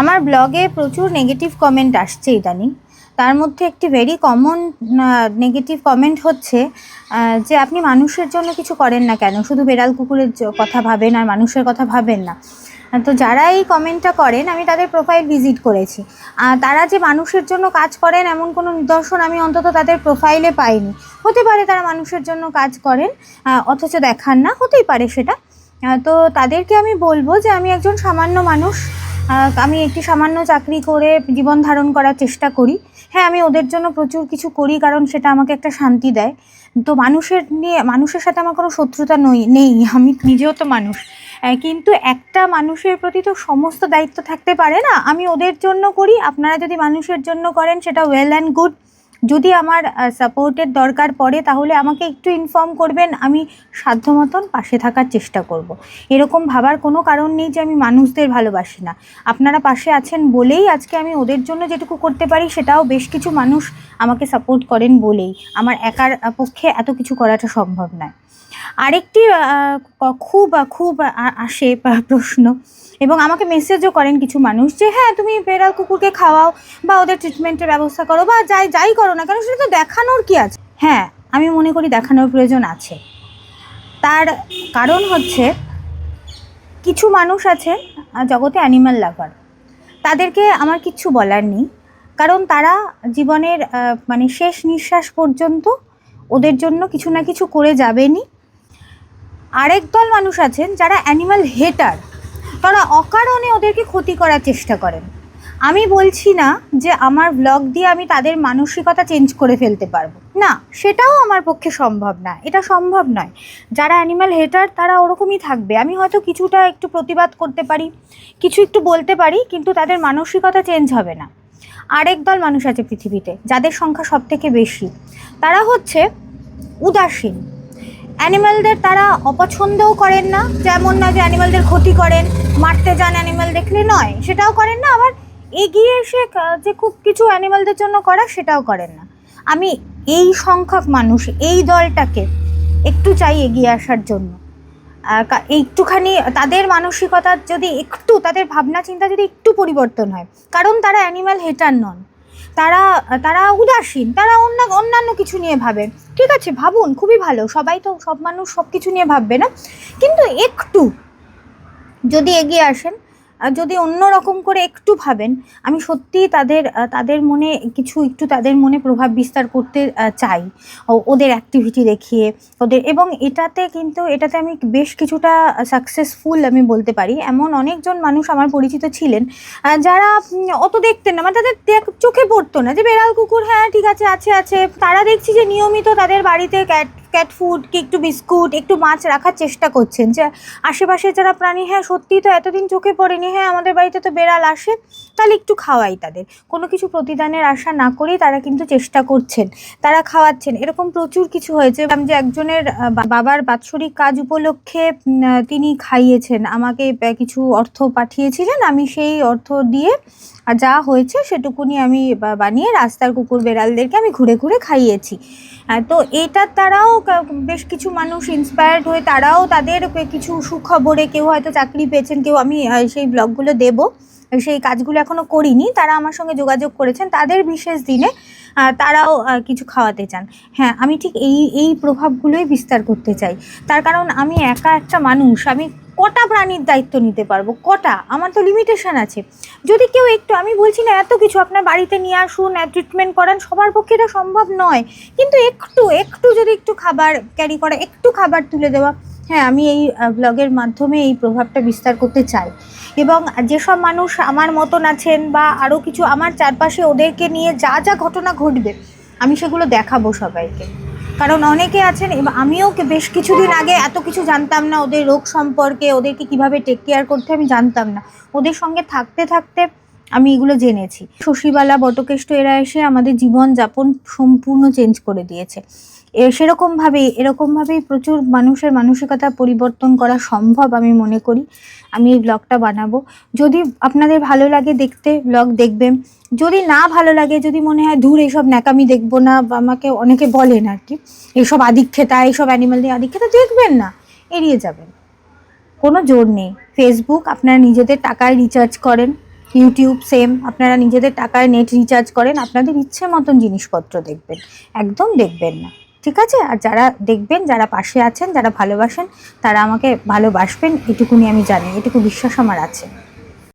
আমার ব্লগে প্রচুর নেগেটিভ কমেন্ট আসছে ইদানিং। তার মধ্যে একটি ভেরি কমন নেগেটিভ কমেন্ট হচ্ছে যে আপনি মানুষের জন্য কিছু করেন না কেন? শুধু বেড়াল কুকুরের কথা ভাবেন আর মানুষের কথা ভাবেন না। তো যারা এই কমেন্টটা করেন, আমি তাদের প্রোফাইল ভিজিট করেছি। তারা যে মানুষের জন্য কাজ করেন এমন কোনো নিদর্শন আমি অন্তত তাদের প্রোফাইলে পাইনি। হতে পারে তারা মানুষের জন্য কাজ করেন অথচ দেখান না, হতেই পারে সেটা। তো তাদেরকে আমি বলব যে আমি একজন সামান্য মানুষ আমি একটি সামান্য চাকরি করে জীবন ধারণ করার চেষ্টা করি। হ্যাঁ আমি ওদের জন্য প্রচুর কিছু করি কারণ সেটা আমাকে একটা শান্তি দেয়। তো মানুষের নিয়ে মানুষের সাথে আমার কোনো শত্রুতা নই নেই, আমি নিজেও তো মানুষ। কিন্তু একটা মানুষের প্রতি তো সমস্ত দায়িত্ব থাকতে পারে না। আমি ওদের জন্য করি, আপনারা যদি মানুষের জন্য করেন, সেটা ওয়েল অ্যান্ড গুড যদি আমার সাপোর্টের দরকার পড়ে, তাহলে আমাকে একটু ইনফর্ম করবেন, আমি সাধ্য মতন পাশে থাকার চেষ্টা করব। এরকম ভাবার কোনো কারণ নেই যে আমি মানুষদের ভালোবাসি না। আপনারা পাশে আছেন বলেই আজকে আমি ওদের জন্য যেটুকু করতে পারি, সেটাও বেশ কিছু মানুষ আমাকে সাপোর্ট করেন বলেই। আমার একার পক্ষে এত কিছু করাটা সম্ভব নয়। আরেকটি খুব খুব আসে প্রশ্ন। এবং আমাকে মেসেজও করেন কিছু মানুষ যে হ্যাঁ তুমি বেড়াল কুকুরকে খাওয়াও বা ওদের ট্রিটমেন্টের ব্যবস্থা করো বা যাই যাই করো না কেন, সেটা তো দেখানোর কি আছে? হ্যাঁ আমি মনে করি দেখানোর প্রয়োজন আছে। তার কারণ হচ্ছে, কিছু মানুষ আছে জগতে অ্যানিম্যাল লাভার তাদেরকে আমার কিচ্ছু বলার নেই। কারণ তারা জীবনের মানে শেষ নিঃশ্বাস পর্যন্ত ওদের জন্য কিছু না কিছু করে যাবেনই। আরেক দল মানুষ আছেন যারা অ্যানিম্যাল হেটার তারা অকারণে ওদেরকে ক্ষতি করার চেষ্টা করেন। আমি বলছি না যে আমার ব্লগ দিয়ে আমি তাদের মানসিকতা চেঞ্জ করে ফেলতে পারব। না, সেটাও আমার পক্ষে সম্ভব না। এটা সম্ভব নয়। যারা অ্যানিম্যাল হেটার তারা ওরকমই থাকবে। আমি হয়তো কিছুটা একটু প্রতিবাদ করতে পারি, কিছু একটু বলতে পারি, কিন্তু তাদের মানসিকতা চেঞ্জ হবে না। আরেক দল মানুষ আছে পৃথিবীতে, যাদের সংখ্যা সব থেকে বেশি। তারা হচ্ছে উদাসীন। অ্যানিম্যালদের তারা অপছন্দও করেন না। যেমন না যে অ্যানিম্যালদের ক্ষতি করেন, মারতে যান অ্যানিম্যাল দেখলে নয়, সেটাও করেন না। আবার এগিয়ে এসে যে খুব কিছু অ্যানিম্যালদের জন্য করা, সেটাও করেন না। আমি এই সংখ্যক মানুষ, এই দলটাকে একটু চাই এগিয়ে আসার জন্য। একটুখানি তাদের মানসিকতা যদি একটু, তাদের ভাবনা চিন্তা যদি একটু পরিবর্তন হয়, কারণ তারা অ্যানিম্যাল হেটার নন। তারা তারা উদাসীন, তারা অন্য, অন্যান্য কিছু নিয়ে ভাবে। ঠিক আছে, ভাবুন, খুবই ভালো। সবাই তো, সব মানুষ সব কিছু নিয়ে ভাববে না। কিন্তু একটু যদি এগিয়ে আসেন যদি অন্য রকম করে একটু ভাবেন, আমি সত্যিই তাদের তাদের মনে কিছু, একটু তাদের মনে প্রভাব বিস্তার করতে চাই। ওদের অ্যাক্টিভিটি দেখিয়ে, ওদের, এবং এটাতে কিন্তু, এটাতে আমি বেশ কিছুটা সাকসেসফুল আমি বলতে পারি। এমন অনেকজন মানুষ আমার পরিচিত ছিলেন যারা অত দেখতেন না মানে তাদের চোখে পড়তো না যে, বেড়াল কুকুর হ্যাঁ ঠিক আছে আছে আছে। তারা দেখছি যে, নিয়মিত তাদের বাড়িতে ক্যাট ক্যাট ফুড কি একটু বিস্কুট, একটু মাছ রাখার চেষ্টা করছেন। যে আশেপাশে যারা প্রাণী হ্যাঁ সত্যিই তো এতদিন চোখে পড়েনি হ্যাঁ আমাদের বাড়িতে তো বেড়াল আসে, তাহলে একটু খাওয়াই তাদের। কোনো কিছু প্রতিদানের আশা না করেই তারা কিন্তু চেষ্টা করছেন, তারা খাওয়াচ্ছেন। এরকম প্রচুর কিছু হয়েছে। যে একজনের বাবার বাৎসরিক কাজ উপলক্ষে তিনি খাইয়েছেন। আমাকে কিছু অর্থ পাঠিয়েছিলেন, আমি সেই অর্থ দিয়ে যা হয়েছে সেটুকুনি আমি বানিয়ে রাস্তার কুকুর বেড়ালদেরকে আমি ঘুরে ঘুরে খাইয়েছি। তো এটার দ্বারাও বেশ কিছু মানুষ ইন্সপায়ার্ড হয়ে তারাও তাদের কিছু সুখবরে কেউ হয়তো চাকরি পেয়েছেন, কেউ আমি সেই ব্লগগুলো দেব। সেই কাজগুলো এখনও করিনি, তারা আমার সঙ্গে যোগাযোগ করেছেন। তাদের বিশেষ দিনে তারাও কিছু খাওয়াতে চান। হ্যাঁ আমি ঠিক এই এই প্রভাবগুলোই বিস্তার করতে চাই। তার কারণ আমি একা একটা মানুষ, আমি কটা প্রাণীর দায়িত্ব নিতে পারব? কটা? আমার তো লিমিটেশন আছে। যদি কেউ একটু, আমি বলছি না, এত কিছু আপনার বাড়িতে নিয়ে আসুন ট্রিটমেন্ট করান, সবার পক্ষে এটা সম্ভব নয়। কিন্তু একটু একটু যদি একটু খাবার ক্যারি করা, একটু খাবার তুলে দেওয়া হ্যাঁ আমি এই ব্লগের মাধ্যমে এই প্রভাবটা বিস্তার করতে চাই। এবং যেসব মানুষ আমার মতন আছেন বা আরও কিছু, আমার চারপাশে ওদেরকে নিয়ে যা যা ঘটনা ঘটবে, আমি সেগুলো দেখাবো সবাইকে। কারণ অনেকে আছেন আমিও বেশ কিছুদিন আগে এত কিছু জানতাম না, ওদের রোগ সম্পর্কে, ওদেরকে কীভাবে টেক কেয়ার করতে আমি জানতাম না। ওদের সঙ্গে থাকতে থাকতে আমি এগুলো জেনেছি। শশীবালা, বটকেষ্ট, এরা এসে আমাদের জীবনযাপন সম্পূর্ণ চেঞ্জ করে দিয়েছে। সেরকমভাবেই এরকমভাবেই প্রচুর মানুষের মানসিকতা পরিবর্তন করা সম্ভব আমি মনে করি। আমি এই ব্লগটা বানাবো। যদি আপনাদের ভালো লাগে দেখতে ব্লগ দেখবেন। যদি না ভালো লাগে, যদি মনে হয় দূর এইসব ন্যাকামি দেখব না বা আমাকে অনেকে বলেন আর কি, এইসব আদিক্ষেতা, এইসব অ্যানিমাল নিয়ে আদিক্ষেতা দেখবেন না, এড়িয়ে যাবেন। কোনো জোর নেই। ফেসবুক আপনারা নিজেদের টাকায় রিচার্জ করেন। YouTube, same. আপনারা নিজেদের টাকায় নেট রিচার্জ করেন, আপনাদের ইচ্ছে মতন জিনিসপত্র দেখবেন। একদম দেখবেন না। ঠিক আছে? আর যারা দেখবেন, যারা পাশে আছেন, যারা ভালোবাসেন, তারা আমাকে ভালোবাসবেন, এটুকুনি আমি জানি, এটুকু বিশ্বাস আমার আছে।